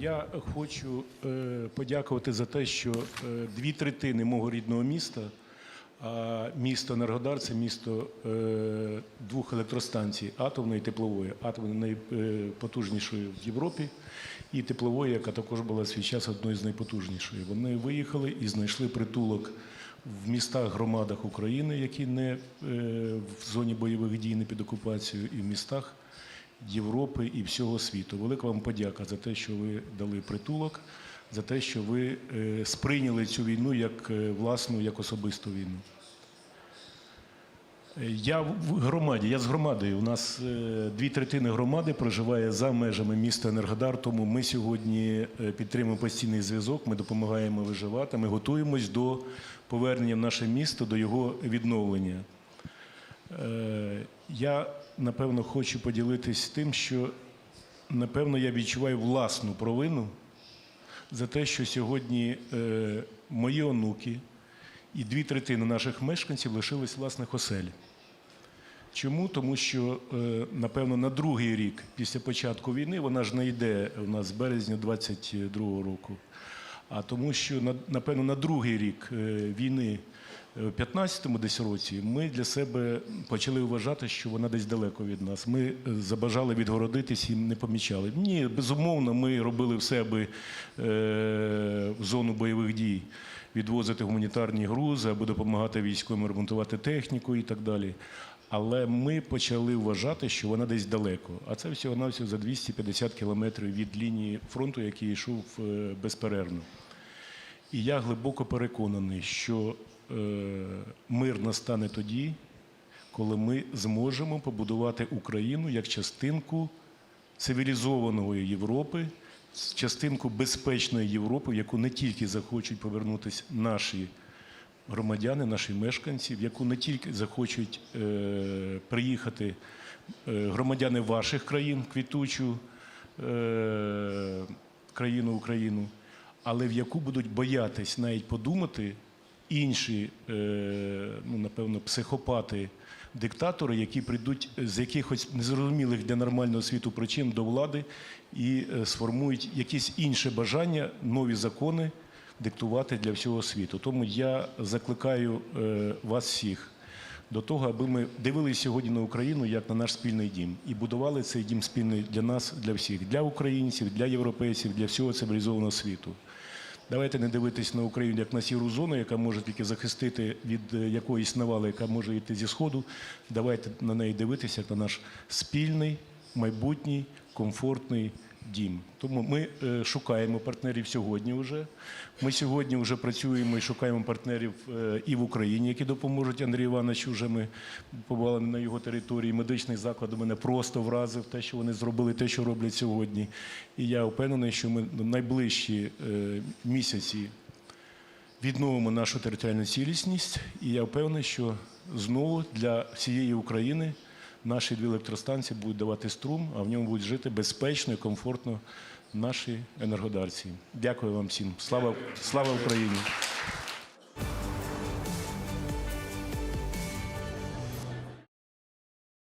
Я хочу е, подякувати за те, що е, дві третини мого рідного міста, а місто Енергодар це місто е, двох електростанцій атомної і теплової. Атомної найпотужнішої в Європі, і теплової, яка також була свій час одною з найпотужнішої. Вони виїхали і знайшли притулок в містах, громадах України, які не в зоні бойових дій, не під окупацією, і в містах. Європи і всього світу. Велика вам подяка за те, що ви дали притулок, за те, що ви е, сприйняли цю війну як е, власну, як особисту війну. Е, Я в громаді, я з громадою. У нас дві третини громади проживає за межами міста Енергодар. Тому ми сьогодні підтримуємо постійний зв'язок. Ми допомагаємо виживати. Ми готуємось до повернення в наше місто, до його відновлення. Я напевно хочу поділитись тим, що напевно я відчуваю власну провину за те, що сьогодні е, мої онуки і дві третини наших мешканців лишились власних осель. Чому? Тому що, е, напевно, на другий рік після початку війни вона ж не йде у нас з березня 22-го року. А тому, що напевно на другий рік е, війни в 15-му десь році ми для себе почали вважати, що вона десь далеко від нас. Ми е, забажали відгородитись і не помічали. Ні, безумовно, ми робили все, аби е, в зону бойових дій відвозити гуманітарні грузи, аби допомагати військовим ремонтувати техніку і так далі. Але ми почали вважати, що вона десь далеко. А це всього-навсього за 250 кілометрів від лінії фронту, який йшов е, безперервно. І я глибоко переконаний, що мир настане тоді, коли ми зможемо побудувати Україну як частинку цивілізованої Європи, частинку безпечної Європи, в яку не тільки захочуть повернутися наші громадяни, наші мешканці, в яку не тільки захочуть е, приїхати е, громадяни ваших країн, квітучу е, країну Україну, але в яку будуть боятись навіть подумати інші, е, ну напевно, психопати. Диктатори, які прийдуть з якихось незрозумілих для нормального світу причин до влади і е, сформують якісь інші бажання, нові закони диктувати для всього світу. Тому я закликаю е, вас всіх до того, аби ми дивилися сьогодні на Україну як на наш спільний дім і будували цей дім спільний для нас, для всіх, для українців, для європейців, для всього цивілізованого світу. Давайте не дивитись на Україну як на сіру зону, яка може тільки захистити від е, якоїсь навали, яка може йти зі сходу. Давайте на неї дивитися як на наш спільний, майбутній, комфортний дім. Тому ми е, шукаємо партнерів сьогодні вже. Ми сьогодні вже працюємо і шукаємо партнерів е, і в Україні, які допоможуть Андрію Івановичу. Вже ми побували на його території. Медичний заклад мене просто вразив те, що вони зробили, те, що роблять сьогодні. І я впевнений, що ми в найближчі е, місяці відновимо нашу територіальну цілісність. І я впевнений, що знову для всієї України наші дві електростанції будуть давати струм, а в ньому будуть жити безпечно і комфортно наші енергодарці. Дякую вам всім. Слава, слава Україні!